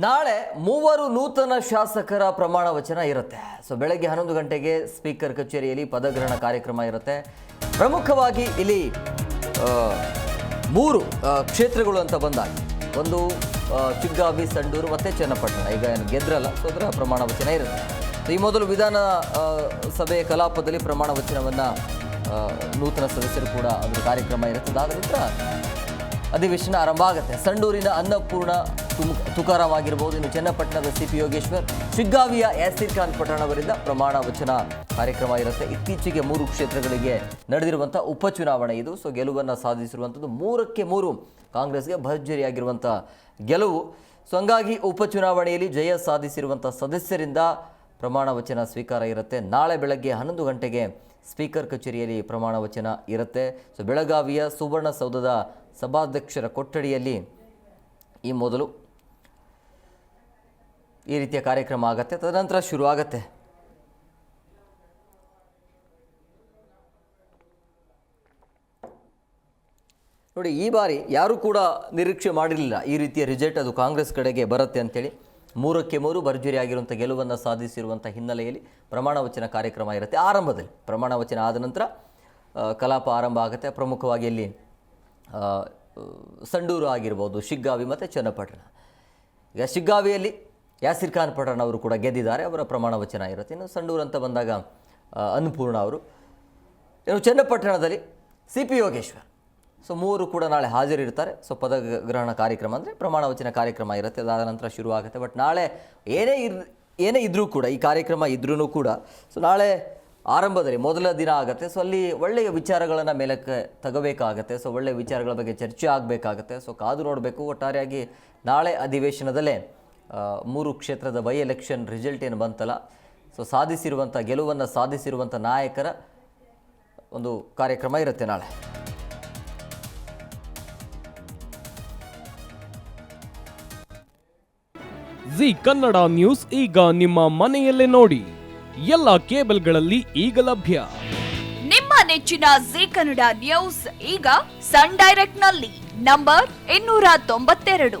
ನಾಳೆ ಮೂವರು ನೂತನ ಶಾಸಕರ ಪ್ರಮಾಣ ವಚನ ಇರುತ್ತೆ. ಸೊ ಬೆಳಗ್ಗೆ ಹನ್ನೊಂದು ಗಂಟೆಗೆ ಸ್ಪೀಕರ್ ಕಚೇರಿಯಲ್ಲಿ ಪದಗ್ರಹಣ ಕಾರ್ಯಕ್ರಮ ಇರುತ್ತೆ. ಪ್ರಮುಖವಾಗಿ ಇಲ್ಲಿ ಮೂರು ಕ್ಷೇತ್ರಗಳು ಅಂತ ಬಂದಾಗ. ಒಂದು ಚಿಗ್ಗಾವಿ, ಸಂಡೂರು, ಮತ್ತು ಚನ್ನಪಟ್ಟಣ. ಈಗ ಏನು ಗೆದ್ರಲ್ಲ, ಸೊ ಅದರ ಪ್ರಮಾಣ ವಚನ ಇರುತ್ತೆ. ಈ ಮೊದಲು ವಿಧಾನ ಸಭೆ ಕಲಾಪದಲ್ಲಿ ಪ್ರಮಾಣ ವಚನವನ್ನು ನೂತನ ಸದಸ್ಯರು ಕೂಡ ಅದರ ಕಾರ್ಯಕ್ರಮ ಇರುತ್ತದೆ ಆದ್ದರಿಂದ ಅಧಿವೇಶನ ಆರಂಭ ಆಗುತ್ತೆ. ಸಂಡೂರಿನ ಅನ್ನಪೂರ್ಣ ತುಕಾರಾಮ್ ಆಗಿರ್ಬೋದು ಇನ್ನು ಚನ್ನಪಟ್ಟಣದ ಸಿ ಪಿ ಯೋಗೇಶ್ವರ್, ಶಿಗ್ಗಾವಿಯ ಯಾಸಿರ್ ಖಾನ್ ಪಠಾಣ್ ಅವರಿಂದ ಪ್ರಮಾಣ ವಚನ ಕಾರ್ಯಕ್ರಮ ಇರುತ್ತೆ. ಇತ್ತೀಚೆಗೆ ಮೂರು ಕ್ಷೇತ್ರಗಳಿಗೆ ನಡೆದಿರುವಂಥ ಉಪಚುನಾವಣೆ ಇದು. ಸೊ ಗೆಲುವನ್ನು ಸಾಧಿಸಿರುವಂಥದ್ದು ಮೂರಕ್ಕೆ ಮೂರು. ಕಾಂಗ್ರೆಸ್ಗೆ ಭರ್ಜರಿಯಾಗಿರುವಂಥ ಗೆಲುವು. ಸೊ ಹಂಗಾಗಿ ಉಪಚುನಾವಣೆಯಲ್ಲಿ ಜಯ ಸಾಧಿಸಿರುವಂಥ ಸದಸ್ಯರಿಂದ ಪ್ರಮಾಣ ವಚನ ಸ್ವೀಕಾರ ಇರುತ್ತೆ. ನಾಳೆ ಬೆಳಗ್ಗೆ ಹನ್ನೊಂದು ಗಂಟೆಗೆ ಸ್ಪೀಕರ್ ಕಚೇರಿಯಲ್ಲಿ ಪ್ರಮಾಣ ವಚನ ಇರುತ್ತೆ. ಸೊ ಬೆಳಗಾವಿಯ ಸುವರ್ಣಸೌಧದ ಸಭಾಧ್ಯಕ್ಷರ ಕೊಠಡಿಯಲ್ಲಿ ಈ ಮೊದಲು ಈ ರೀತಿಯ ಕಾರ್ಯಕ್ರಮ ಆಗುತ್ತೆ, ತದನಂತರ ಶುರುವಾಗತ್ತೆ. ನೋಡಿ, ಈ ಬಾರಿ ಯಾರೂ ಕೂಡ ನಿರೀಕ್ಷೆ ಮಾಡಿರಲಿಲ್ಲ ಈ ರೀತಿಯ ರಿಸಲ್ಟ್ ಅದು ಕಾಂಗ್ರೆಸ್ ಕಡೆಗೆ ಬರುತ್ತೆ ಅಂತೇಳಿ. ಮೂರಕ್ಕೆ ಮೂರು ಭರ್ಜರಿ ಆಗಿರುವಂಥ ಗೆಲುವನ್ನು ಸಾಧಿಸಿರುವಂಥ ಹಿನ್ನೆಲೆಯಲ್ಲಿ ಪ್ರಮಾಣ ವಚನ ಕಾರ್ಯಕ್ರಮ ಇರುತ್ತೆ. ಆರಂಭದಲ್ಲಿ ಪ್ರಮಾಣ ವಚನ ಆದ ನಂತರ ಕಲಾಪ ಆರಂಭ ಆಗುತ್ತೆ. ಪ್ರಮುಖವಾಗಿ ಇಲ್ಲಿ ಸಂಡೂರು ಆಗಿರ್ಬೋದು, ಶಿಗ್ಗಾವಿ ಮತ್ತು ಚನ್ನಪಟ್ಟಣ. ಈಗ ಶಿಗ್ಗಾವಿಯಲ್ಲಿ ಯಾಸಿರ್ ಖಾನ್ ಪಠಾಣ್ ಅವರು ಕೂಡ ಗೆದ್ದಿದ್ದಾರೆ. ಅವರ ಪ್ರಮಾಣ ವಚನ ಇರುತ್ತೆ. ಇನ್ನು ಸಂಡೂರು ಅಂತ ಬಂದಾಗ ಅನ್ನಪೂರ್ಣ ಅವರು. ಇನ್ನು ಚನ್ನಪಟ್ಟಣದಲ್ಲಿ ಸಿ ಪಿ ಯೋಗೇಶ್ವರ್. ಸೊ, ಮೂವರು ಕೂಡ ನಾಳೆ ಹಾಜರಿರ್ತಾರೆ. ಸೊ ಪದಗ್ರಹಣ ಕಾರ್ಯಕ್ರಮ ಅಂದರೆ ಪ್ರಮಾಣ ವಚನ ಕಾರ್ಯಕ್ರಮ ಇರುತ್ತೆ. ಅದಾದ ನಂತರ ಶುರು ಆಗುತ್ತೆ. ಬಟ್ ನಾಳೆ ಏನೇ ಇರ್, ಏನೇ ಇದ್ದರೂ ಕೂಡ, ಈ ಕಾರ್ಯಕ್ರಮ ಇದ್ರೂ ಕೂಡ, ಸೊ, ನಾಳೆ ಆರಂಭದಲ್ಲಿ ಮೊದಲ ದಿನ ಆಗುತ್ತೆ. ಸೊ, ಅಲ್ಲಿ ಒಳ್ಳೆಯ ವಿಚಾರಗಳನ್ನು ಮೇಲಕ್ಕೆ ತಗೋಬೇಕಾಗತ್ತೆ. ಸೊ, ಒಳ್ಳೆಯ ವಿಚಾರಗಳ ಬಗ್ಗೆ ಚರ್ಚೆ ಆಗಬೇಕಾಗತ್ತೆ. ಸೊ, ಕಾದು ನೋಡಬೇಕು. ಒಟ್ಟಾರೆಯಾಗಿ ನಾಳೆ ಅಧಿವೇಶನದಲ್ಲೇ ಮೂರು ಕ್ಷೇತ್ರದ ಬೈ ಎಲೆಕ್ಷನ್ ರಿಸಲ್ಟ್ ಏನು ಬಂತಲ್ಲ? ಸೊ ಸಾಧಿಸಿರುವಂಥ ಗೆಲುವನ್ನು ಸಾಧಿಸಿರುವಂಥ ನಾಯಕರ ಒಂದು ಕಾರ್ಯಕ್ರಮ ಇರುತ್ತೆ ನಾಳೆ. ಜಿ ಕನ್ನಡ ನ್ಯೂಸ್ ಈಗ ನಿಮ್ಮ ಮನೆಯಲ್ಲೇ ನೋಡಿ. ಎಲ್ಲ ಕೇಬಲ್ಗಳಲ್ಲಿ ಈಗ ಲಭ್ಯ. ನಿಮ್ಮ ನೆಚ್ಚಿನ ಜಿ ಕನ್ನಡ ನ್ಯೂಸ್ ಈಗ ಸನ್ ಡೈರೆಕ್ಟ್ನಲ್ಲಿ ನಂಬರ್ ಇನ್ನೂರ ತೊಂಬತ್ತೆರಡು.